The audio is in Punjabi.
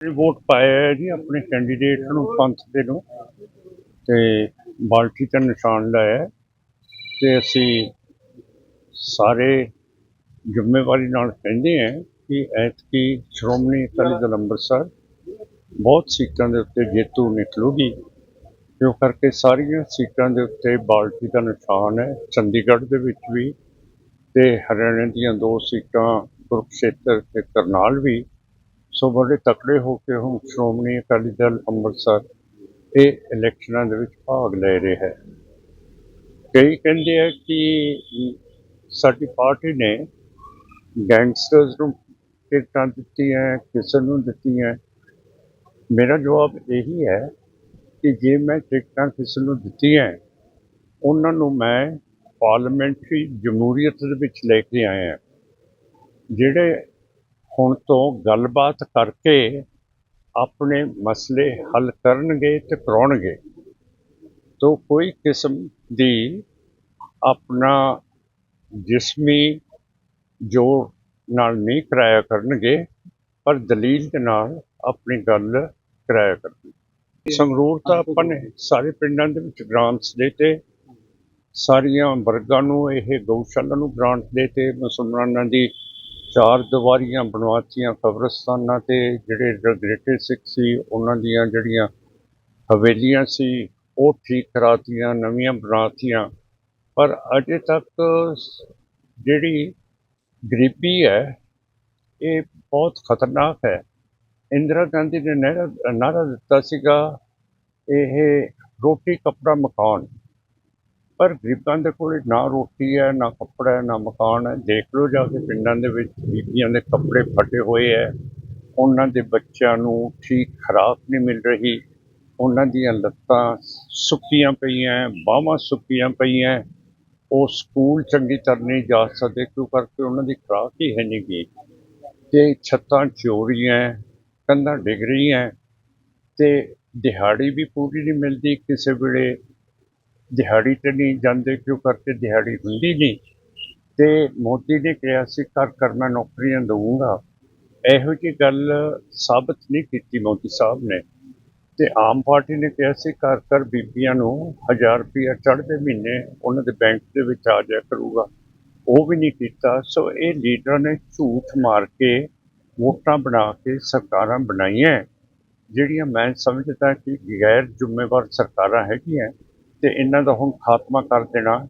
ਅਸੀਂ ਵੋਟ ਪਾਇਆ ਹੈ ਜੀ ਆਪਣੇ ਕੈਂਡੀਡੇਟ ਨੂੰ, ਪੰਥ ਦੇ ਨੂੰ। ਤੇ ਬਾਲਟੀ ਦਾ ਨਿਸ਼ਾਨ ਲਾਇਆ ਹੈ। ਤੇ ਅਸੀਂ ਸਾਰੇ ਜ਼ਿੰਮੇਵਾਰੀ ਨਾਲ ਕਹਿੰਦੇ ਹਾਂ ਕਿ ਐਤਕੀ ਸ਼੍ਰੋਮਣੀ ਅਕਾਲੀ ਦਲ ਅੰਮ੍ਰਿਤਸਰ ਬਹੁਤ ਸੀਟਾਂ ਦੇ ਉੱਤੇ ਜੇਤੂ ਨਿਕਲੂਗੀ। ਕਿਉਂ ਕਰਕੇ ਸਾਰੀਆਂ ਸੀਟਾਂ ਦੇ ਉੱਤੇ ਬਾਲਟੀ ਦਾ ਨਿਸ਼ਾਨ ਹੈ। ਚੰਡੀਗੜ੍ਹ ਦੇ ਵਿੱਚ ਵੀ ਤੇ ਹਰਿਆਣਾ ਦੀਆਂ ਦੋ ਸੀਟਾਂ, ਕੁਰਕਸ਼ੇਤਰ ਤੇ ਕਰਨਾਲ ਵੀ। ਸੋ ਬੜੇ ਤਕੜੇ ਹੋ ਕੇ ਹੁਣ ਸ਼੍ਰੋਮਣੀ ਅਕਾਲੀ ਦਲ ਅੰਮ੍ਰਿਤਸਰ ਇਹ ਇਲੈਕਸ਼ਨਾਂ ਦੇ ਵਿੱਚ ਭਾਗ ਲੈ ਰਿਹਾ ਹੈ। ਕਈ ਕਹਿੰਦੇ ਆ ਕਿ ਸਾਡੀ ਪਾਰਟੀ ਨੇ ਗੈਂਗਸਟਰਸ ਨੂੰ ਟਿਕਟਾਂ ਦਿੱਤੀਆਂ, ਕਿਸੇ ਨੂੰ ਦਿੱਤੀਆਂ। ਮੇਰਾ ਜਵਾਬ ਇਹੀ ਹੈ ਕਿ ਜੇ ਮੈਂ ਟਿਕਟਾਂ ਕਿਸੇ ਨੂੰ ਦਿੱਤੀਆਂ, ਉਹਨਾਂ ਨੂੰ ਮੈਂ ਪਾਰਲੀਮੈਂਟਰੀ ਜਮਹੂਰੀਅਤ ਦੇ ਵਿੱਚ ਲੈ ਕੇ ਆਇਆ। ਜਿਹੜੇ ਹੁਣ ਤੋਂ ਗੱਲਬਾਤ ਕਰਕੇ ਆਪਣੇ ਮਸਲੇ ਹੱਲ ਕਰਨਗੇ ਤੇ ਕਰਾਉਣਗੇ। ਤੋਂ ਕੋਈ ਕਿਸਮ ਦੀ ਆਪਣਾ ਜਿਸਮੀ ਜੋਰ ਨਾਲ ਨਹੀਂ ਕਰਾਇਆ ਕਰਨਗੇ, ਪਰ ਦਲੀਲ ਦੇ ਨਾਲ ਆਪਣੀ ਗੱਲ ਕਰਾਇਆ ਕਰਨਗੇ। ਸੰਗਰੂਰ ਤਾਂ ਆਪਾਂ ਨੇ ਸਾਰੇ ਪਿੰਡਾਂ ਦੇ ਵਿੱਚ ਗ੍ਰਾਂਟਸ ਦਿੱਤੇ ਸਾਰੀਆਂ ਵਰਗਾਂ ਨੂੰ ਇਹ ਗਊਸ਼ਾਲਾ ਨੂੰ ਗ੍ਰਾਂਟ ਦਿੱਤੇ ਮੁਸਲਮਾਨਾਂ ਦੀ ਚਾਰ ਦੀਵਾਰੀਆਂ ਬਣਵਾਤੀਆਂ ਕਬਰਸਤਾਨਾਂ ਤੇ, ਜਿਹੜੇ ਰੈਗਰੇਟਡ ਸਿੱਖ ਸੀ, ਉਹਨਾਂ ਦੀਆਂ ਜਿਹੜੀਆਂ ਹਵੇਲੀਆਂ ਸੀ, ਉਹ ਠੀਕ ਕਰਾਤੀਆਂ, ਨਵੀਆਂ ਬਣਾਤੀਆਂ। ਪਰ ਅਜੇ ਤੱਕ ਜਿਹੜੀ ਗਰੀਬੀ ਹੈ, ਇਹ ਬਹੁਤ ਖਤਰਨਾਕ ਹੈ। ਇੰਦਰਾ ਗਾਂਧੀ ਨੇ ਨਾਅਰਾ ਨਾਅਰਾ ਦਿੱਤਾ ਸੀਗਾ, ਇਹ ਰੋਟੀ ਕੱਪੜਾ ਮਕਾਨ ਪਰ ਗਰੀਬਾਂ ਦੇ ਕੋਲ ਨਾ ਰੋਟੀ ਹੈ, ਨਾ ਕੱਪੜਾ ਹੈ, ਨਾ ਮਕਾਨ ਹੈ। ਦੇਖ ਲਓ ਜਾ ਕੇ ਪਿੰਡਾਂ ਦੇ ਵਿੱਚ ਬੀਬੀਆਂ ਦੇ ਕੱਪੜੇ ਫਟੇ ਹੋਏ ਹੈ। ਉਹਨਾਂ ਦੇ ਬੱਚਿਆਂ ਨੂੰ ਠੀਕ ਖੁਰਾਕ ਨਹੀਂ ਮਿਲ ਰਹੀ। ਉਹਨਾਂ ਦੀਆਂ ਲੱਤਾਂ ਸੁੱਕੀਆਂ ਪਈਆਂ ਬਾਹਾਂ ਸੁੱਕੀਆਂ ਪਈਆਂ ਉਹ ਸਕੂਲ ਚੰਗੀ ਤਰ੍ਹਾਂ ਨਹੀਂ ਜਾ ਸਕਦੇ, ਕਿਉਂ ਕਰਕੇ ਉਹਨਾਂ ਦੀ ਖੁਰਾਕ ਹੀ ਹੈ ਨਹੀਂ ਗਈ। ਤੇ ਛੱਤਾਂ ਚੋਰੀਆਂ ਕੰਧਾਂ ਡਿੱਗ ਰਹੀਆਂ ਤੇ ਦਿਹਾੜੀ ਵੀ ਪੂਰੀ ਨਹੀਂ ਮਿਲਦੀ ਕਿਸੇ ਵੇਲੇ। ਦਿਹਾੜੀ ਤੇ ਨਹੀਂ ਜਾਂਦੇ, ਕਿਉਂ ਕਰਕੇ ਦਿਹਾੜੀ ਹੁੰਦੀ ਨਹੀਂ? ਤੇ ਮੋਦੀ ਨੇ ਕਿਹਾ ਸੀ ਕਰ ਕਰ ਮੈਂ ਨੌਕਰੀਆਂ ਦਊਂਗਾ। ਇਹੋ ਜਿਹੀ ਗੱਲ ਸਾਬਤ ਨਹੀਂ ਕੀਤੀ ਮੋਦੀ ਸਾਹਿਬ ਨੇ। ਤੇ ਆਮ ਪਾਰਟੀ ਨੇ ਕਿਹਾ ਸੀ ਕਰ ਕਰ ਬੀਬੀਆਂ ਨੂੰ 1000 ਰੁਪਇਆ ਚੜ੍ਹਦੇ ਮਹੀਨੇ ਉਹਨਾਂ ਦੇ ਬੈਂਕ ਦੇ ਵਿੱਚ ਆ ਜਾਇਆ ਕਰੂਗਾ। ਉਹ ਵੀ ਨਹੀਂ ਕੀਤਾ। ਸੋ ਇਹ ਲੀਡਰਾਂ ਨੇ ਝੂਠ ਮਾਰ ਕੇ ਵੋਟਾਂ ਬਣਾ ਕੇ ਸਰਕਾਰਾਂ ਬਣਾਈਆਂ, ਜਿਹੜੀਆਂ ਮੈਂ ਸਮਝਦਾ ਕਿ ਗੈਰ ਜ਼ਿੰਮੇਵਾਰ ਸਰਕਾਰਾਂ ਹੈਗੀਆਂ। ਤੇ ਇਹਨਾਂ ਦਾ ਹੁਣ ਖਾਤਮਾ ਕਰ ਦੇਣਾ।